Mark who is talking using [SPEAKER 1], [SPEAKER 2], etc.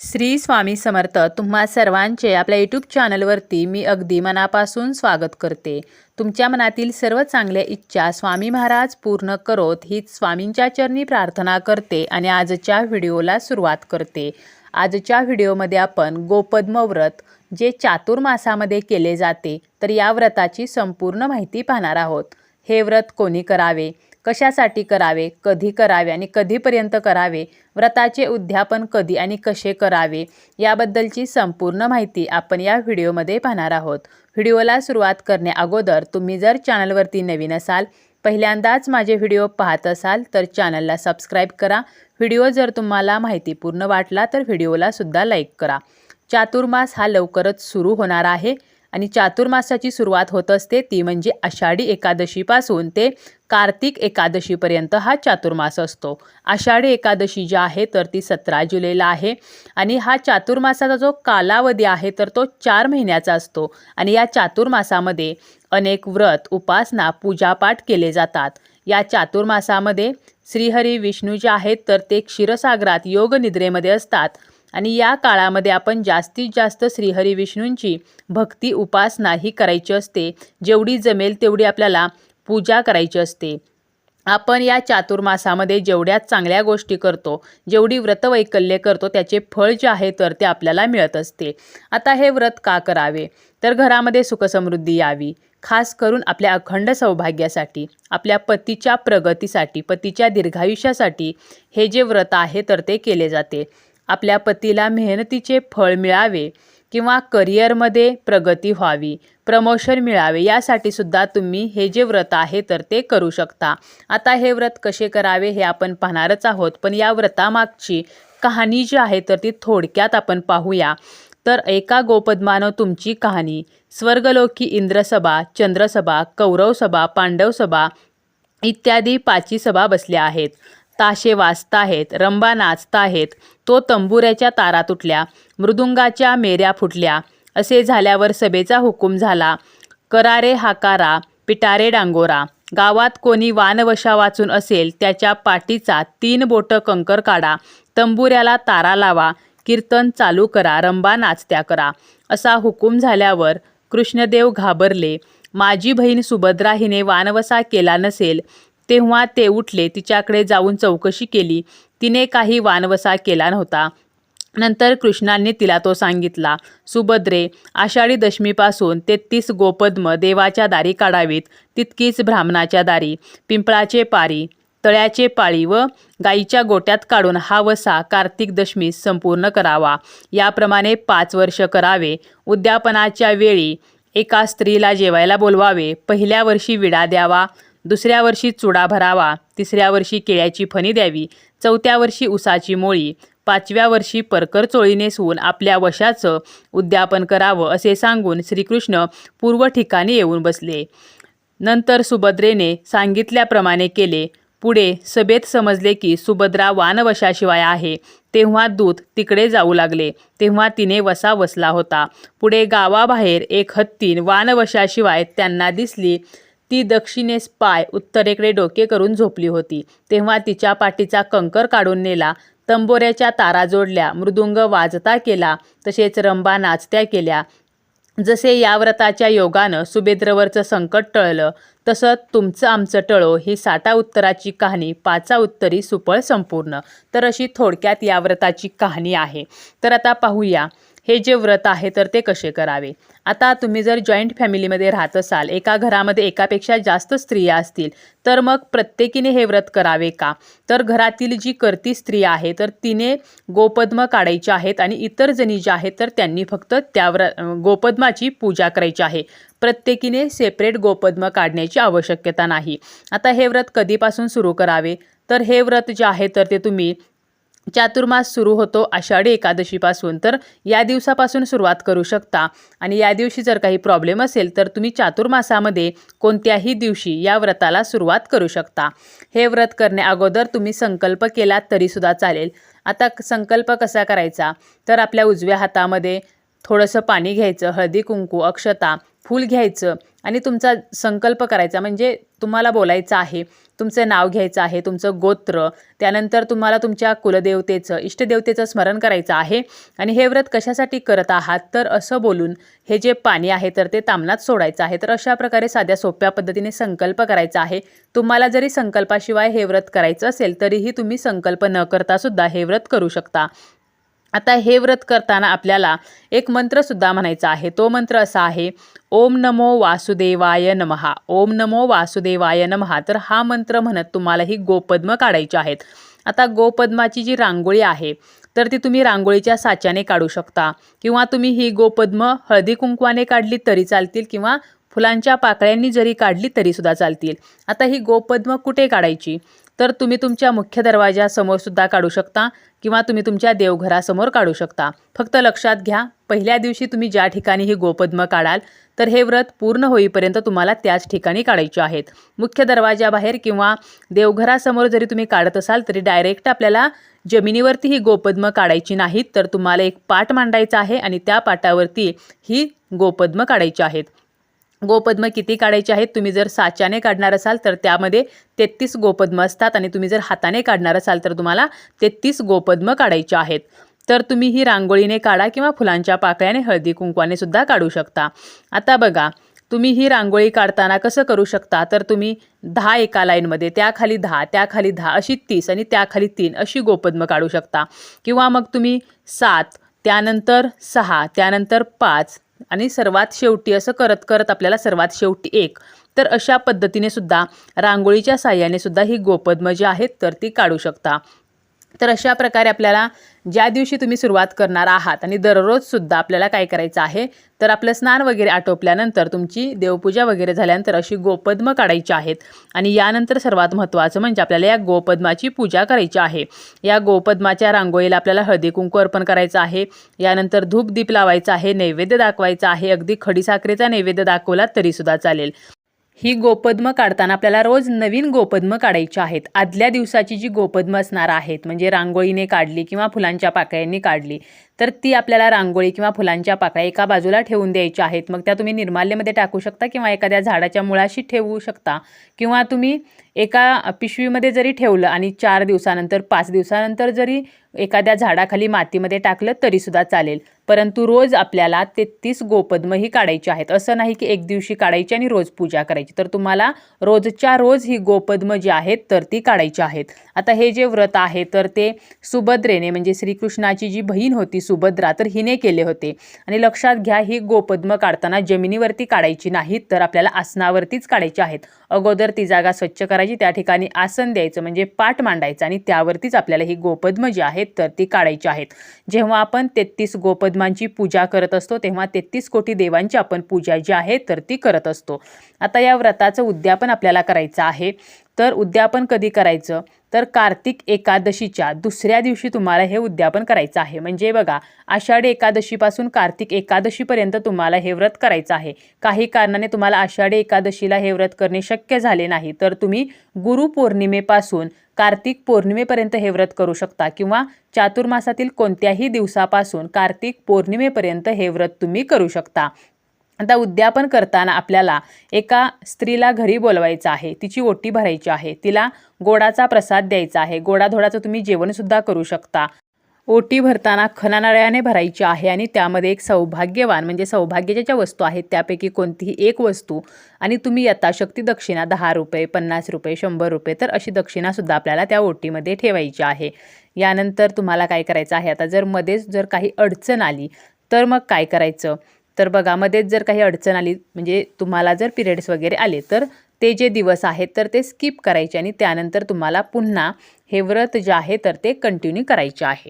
[SPEAKER 1] श्री स्वामी समर्थ तुम्हा सर्वांचे आपल्या यूट्यूब चॅनलवरती मी अगदी मनापासून स्वागत करते. तुमच्या मनातील सर्व चांगल्या इच्छा स्वामी महाराज पूर्ण करोत हीच स्वामींच्या चरणी प्रार्थना करते आणि आजच्या व्हिडिओला सुरुवात करते. आजच्या व्हिडिओमध्ये आपण गोपद्म व्रत जे चातुर्मासामध्ये केले जाते तर या व्रताची संपूर्ण माहिती पाहणार आहोत. हे व्रत कोणी करावे? कशासाठी करावे कधी करावे आणि कधीपर्यंत करावे व्रताचे उद्यापन कधी आणि कसे करावे याबद्दलची संपूर्ण माहिती आपण या व्हिडिओमध्ये पाहणार आहोत. व्हिडिओला सुरुवात करण्या अगोदर तुम्ही जर चॅनलवरती नवीन असाल पहिल्यांदाच माझे व्हिडिओ पाहत असाल तर चॅनलला सबस्क्राईब करा. व्हिडिओ जर तुम्हाला माहितीपूर्ण वाटला तर व्हिडिओला सुद्धा लाईक करा. चातुर्मास हा लवकरच सुरू होणार आहे. आणि चातुर्मासाची सुरुवात होत असते ती म्हणजे आषाढी एकादशीपासून ते कार्तिक एकादशीपर्यंत हा चातुर्मास असतो. आषाढी एकादशी जी आहे तर ती सतरा जुलैला आहे आणि हा चातुर्मासाचा जो कालावधी आहे तर तो चार महिन्याचा असतो आणि या चातुर्मासामध्ये अनेक व्रत उपासना पूजापाठ केले जातात. या चातुर्मासामध्ये श्रीहरी विष्णू जे आहेत तर ते क्षीरसागरात योगनिद्रेमध्ये असतात. आणि या काळामध्ये आपण जास्तीत जास्त श्रीहरी विष्णूंची भक्ती उपासना ही करायची असते. जेवढी जमेल तेवढी आपल्याला पूजा करायची असते. आपण या चातुर्मासामध्ये जेवढ्या चांगल्या गोष्टी करतो जेवढी व्रतवैकल्य करतो त्याचे फळ जे आहे तर ते आपल्याला मिळत असते. आता हे व्रत का करावे? तर घरामध्ये सुखसमृद्धी यावी. खास करून आपल्या अखंड सौभाग्यासाठी आपल्या पतीच्या प्रगतीसाठी पतीच्या दीर्घायुष्यासाठी हे जे व्रत आहे तर ते केले जाते. आपल्या पतीला मेहनतीचे फळ मिळावे किंवा करिअरमध्ये प्रगती व्हावी प्रमोशन मिळावे यासाठी सुद्धा तुम्ही हे जे व्रत आहे तर ते करू शकता. आता हे व्रत कसे करावे हे आपण पाहणारच आहोत पण या व्रतामागची कहाणी जी आहे तर ती थोडक्यात आपण पाहूया. तर एका गोपद्मानं तुमची कहाणी स्वर्गलोकी इंद्रसभा चंद्रसभा कौरवसभा पांडवसभा इत्यादी पाची सभा बसल्या आहेत. ताशे वाजताहेत रंबा नाचताहेत तो तंबुऱ्याच्या तारा तुटल्या मृदुंगाच्या मेऱ्या फुटल्या. असे झाल्यावर सभेचा हुकूम झाला. करारे हाकारा पिटारे डांगोरा. गावात कोणी वानवशा वाचून असेल त्याच्या पाठीचा तीन बोटं कंकर काढा. तंबुऱ्याला तारा लावा कीर्तन चालू करा रंबा नाचत्या करा. असा हुकूम झाल्यावर कृष्णदेव घाबरले. माझी बहीण सुभद्रा हिने वानवसा केला नसेल तेव्हा ते उठले तिच्याकडे जाऊन चौकशी केली. तिने काही वानवसा केला नव्हता. नंतर कृष्णांनी तिला तो सांगितला सुभद्रे आषाढी दशमीपासून तेहतीस गोपद्म देवाच्या दारी काढावीत तितकीच ब्राह्मणाच्या दारी पिंपळाचे पारी तळ्याचे पाळी व गाईच्या गोट्यात काढून हा वसा कार्तिक दशमीस संपूर्ण करावा. याप्रमाणे पाच वर्ष करावे. उद्यापनाच्या वेळी एका स्त्रीला जेवायला बोलवावे. पहिल्या वर्षी विडा द्यावा. दुसऱ्या वर्षी चुडा भरावा तिसऱ्या वर्षी केळ्याची फणी द्यावी चौथ्या वर्षी उसाची मोळी पाचव्या वर्षी परकर चोळी नेसवून आपल्या वशाचं उद्यापन करावं असे सांगून श्रीकृष्ण पूर्व ठिकाणी येऊन बसले. नंतर सुभद्रेने सांगितल्याप्रमाणे केले. पुढे सभेत समजले की सुभद्रा वानवशाशिवाय आहे. तेव्हा दूत तिकडे जाऊ लागले. तेव्हा तिने वसा वसला होता. पुढे गावाबाहेर एक हत्तीन वानवशाशिवाय त्यांना दिसली. ती दक्षिणेस पाय उत्तरेकडे डोके करून झोपली होती. तेव्हा तिच्या पाठीचा कंकर काढून नेला. तंबोऱ्याच्या तारा जोडल्या. मृदुंग वाजता केला. तसेच रंबा नाचत्या केल्या. जसे या व्रताच्या योगानं सुभेद्रवरचं संकट टळलं तसं तुमचं आमचं टळो. ही साठा उत्तराची कहाणी पाचा उत्तरी सुपळ संपूर्ण. तर अशी थोडक्यात या व्रताची कहाणी आहे. तर आता पाहूया. हे जे व्रत आहे तर ते कसे करावे? आता तुम्ही जर जॉईंट फॅमिलीमध्ये राहत असाल एका घरामध्ये एकापेक्षा जास्त स्त्रिया असतील तर मग प्रत्येकीने हे व्रत करावे का? तर घरातील जी करती स्त्री आहे तर तिने गोपद्म काढायचे आहेत आणि इतर जणी ज्या आहेत तर त्यांनी फक्त त्या व्र गोपद्माची पूजा करायची आहे. प्रत्येकीने सेपरेट गोपद्म काढण्याची आवश्यकता नाही. आता हे व्रत कधीपासून सुरू करावे? तर हे व्रत जे आहे तर ते तुम्ही चातुर्मास सुरू होतो आषाढी एकादशीपासून. तर या दिवसापासून सुरुवात करू शकता. आणि या दिवशी जर काही प्रॉब्लेम असेल तर तुम्ही चातुर्मासामध्ये कोणत्याही दिवशी या व्रताला सुरुवात करू शकता. हे व्रत करण्या अगोदर तुम्ही संकल्प केलात तरीसुद्धा चालेल. आता संकल्प कसा करायचा? तर आपल्या उजव्या हातामध्ये थोडंसं पाणी घ्यायचं हळदी कुंकू अक्षता फूल घ्यायचं. आणि तुमचा संकल्प करायचा म्हणजे तुम्हाला बोलायचं आहे तुमचं नाव घ्यायचं आहे तुमचं गोत्र त्यानंतर तुम्हाला तुमच्या कुलदेवतेचं इष्टदेवतेचं स्मरण करायचं आहे. आणि हे व्रत कशासाठी करत आहात? तर असं बोलून हे जे पाणी आहे तर ते तामनात सोडायचं आहे. तर अशा प्रकारे साध्या सोप्या पद्धतीने संकल्प करायचा आहे. तुम्हाला जरी संकल्पाशिवाय हे व्रत करायचं असेल तरीही तुम्ही संकल्प न करता सुद्धा हे व्रत करू शकता. आता हे व्रत करताना आपल्याला एक मंत्रसुद्धा म्हणायचा आहे. तो मंत्र असा आहे ओम नमो वासुदेवाय नमहा ओम नमो वासुदेवाय नमहा तर हा मंत्र म्हणत तुम्हाला ही गोपद्म काढायची आहेत. आता गोपद्माची जी रांगोळी आहे तर ती तुम्ही रांगोळीच्या साच्याने काढू शकता. किंवा तुम्ही ही गोपद्म हळदी कुंकवाने काढली तरी चालतील किंवा फुलांच्या पाकळ्यांनी जरी काढली तरीसुद्धा चालतील. आता ही गोपद्म कुठे काढायची? तर तुम्ही तुमच्या मुख्य दरवाजासमोर सुद्धा काढू शकता किंवा तुम्ही तुमच्या देवघरासमोर काढू शकता. फक्त लक्षात घ्या पहिल्या दिवशी तुम्ही ज्या ठिकाणी ही गोपद्म काढाल तर हे व्रत पूर्ण होईपर्यंत तुम्हाला त्याच ठिकाणी काढायचे आहेत. मुख्य दरवाजाबाहेर किंवा देवघरासमोर जरी तुम्ही काढत असाल तरी डायरेक्ट आपल्याला जमिनीवरती ही गोपद्म काढायची नाहीत तर तुम्हाला एक पाट मांडायचा आहे आणि त्या पाटावरती ही गोपद्म काढायची आहेत. गोपद्म किती काढायचे आहेत? तुम्ही जर साच्याने काढणार असाल तर त्यामध्ये तेहतीस गोपद्म असतात आणि तुम्ही जर हाताने काढणार असाल तर तुम्हाला तेहतीस गोपद्म काढायचे आहेत. तर तुम्ही ही रांगोळीने काढा किंवा फुलांच्या पाकळ्याने हळदी कुंकवाने सुद्धा काढू शकता. आता बघा तुम्ही ही रांगोळी काढताना कसं करू शकता? तर तुम्ही दहा एका लाईनमध्ये त्याखाली दहा त्याखाली दहा अशी तीस आणि त्याखाली तीन अशी गोपद्म काढू शकता. किंवा मग तुम्ही सात त्यानंतर सहा त्यानंतर पाच आणि सर्वात शेवटी असं करत करत आपल्याला सर्वात शेवटी एक. तर अशा पद्धतीने सुद्धा रांगोळीच्या साह्याने सुद्धा ही गोपद्म जी आहेत तर ती काढू शकता. तर अशा प्रकारे आपल्याला ज्या दिवशी तुम्ही सुरुवात करणार आहात आणि दररोजसुद्धा आपल्याला काय करायचं आहे तर आपलं स्नान वगैरे आटोपल्यानंतर तुमची देवपूजा वगैरे झाल्यानंतर अशी गोपद्म काढायची आहेत. आणि यानंतर सर्वात महत्त्वाचं म्हणजे आपल्याला या गोपद्माची पूजा करायची आहे. या गोपद्माच्या रांगोळीला आपल्याला हळदी कुंकू अर्पण करायचं आहे. यानंतर धूप दीप लावायचा आहे नैवेद्य दाखवायचा आहे. अगदी खडीसाखरेचा नैवेद्य दाखवला तरीसुद्धा चालेल. ही गोपद्म काढताना आपल्याला रोज नवीन गोपद्म काढायची आहेत. आदल्या दिवसाची जी गोपद्म असणार आहेत म्हणजे रांगोळीने काढली किंवा फुलांच्या पाकळ्यांनी काढली तर ती आपल्याला रांगोळी किंवा फुलांच्या पाकळ्या एका बाजूला ठेवून द्यायच्या आहेत. मग त्या तुम्ही निर्माल्यमध्ये टाकू शकता किंवा एखाद्या झाडाच्या मुळाशी ठेवू शकता किंवा तुम्ही एका पिशवीमध्ये जरी ठेवलं आणि चार दिवसानंतर पाच दिवसानंतर जरी एखाद्या झाडाखाली मातीमध्ये टाकलं तरीसुद्धा चालेल. परंतु रोज आपल्याला तेहतीस गोपद्म ही काढायची आहेत. असं नाही की एक दिवशी काढायची आणि रोज पूजा करायची. तर तुम्हाला रोजच्या रोज ही गोपद्म जी आहेत तर ती काढायची आहेत. आता हे जे व्रत आहे तर ते सुभद्रेने म्हणजे श्रीकृष्णाची जी बहीण होती सुभद्रा तर हिने केले होते. आणि लक्षात घ्या ही गोपद्म काढताना जमिनीवरती काढायची नाहीत तर आपल्याला आसनावरतीच काढायची आहेत. अगोदर ती जागा स्वच्छ करायची त्या ठिकाणी आसन द्यायचं म्हणजे पाठ मांडायचं आणि त्यावरतीच आपल्याला ही गोपद्म जी आहेत तर ती काढायची आहेत. जेव्हा आपण तेहतीस गोपद्मांची पूजा करत असतो तेव्हा तेहतीस कोटी देवांची आपण पूजा जी आहे तर ती करत असतो. आता या व्रताचं उद्यापन आपल्याला करायचं आहे. तर उद्यापन कधी करायचं? तर कार्तिक एकादशीच्या दुसऱ्या दिवशी तुम्हाला हे उद्यापन करायचं आहे. म्हणजे बघा आषाढी एकादशीपासून कार्तिक एकादशीपर्यंत तुम्हाला हे व्रत करायचं आहे. काही कारणाने तुम्हाला आषाढी एकादशीला हे व्रत करणे शक्य झाले नाही. तर तुम्ही गुरुपौर्णिमेपासून कार्तिक पौर्णिमेपर्यंत हे व्रत करू शकता किंवा चातुर्मासातील कोणत्याही दिवसापासून कार्तिक पौर्णिमेपर्यंत हे व्रत तुम्ही करू शकता. आता उद्यापन करताना आपल्याला एका स्त्रीला घरी बोलवायचं आहे तिची ओटी भरायची आहे तिला गोडाचा प्रसाद द्यायचा आहे गोडाधोडाचं तुम्ही जेवणसुद्धा करू शकता. ओटी भरताना खनानाळ्याने भरायची आहे आणि त्यामध्ये एक सौभाग्यवान म्हणजे सौभाग्याच्या ज्या वस्तू आहेत त्यापैकी कोणतीही एक वस्तू आणि तुम्ही यथाशक्ती दक्षिणा दहा रुपये पन्नास रुपये शंभर रुपये तर अशी दक्षिणासुद्धा आपल्याला त्या ओटीमध्ये ठेवायची आहे. यानंतर तुम्हाला काय करायचं आहे? आता जर मध्येच जर काही अडचण आली तर मग काय करायचं? तर बघा मध्येच जर काही अडचण आली म्हणजे तुम्हाला जर पिरियड्स वगैरे आले तर ते जे दिवस आहेत तर ते स्किप करायचे आणि त्यानंतर तुम्हाला पुन्हा हे व्रत जे आहे तर ते कंटिन्यू करायचे आहे.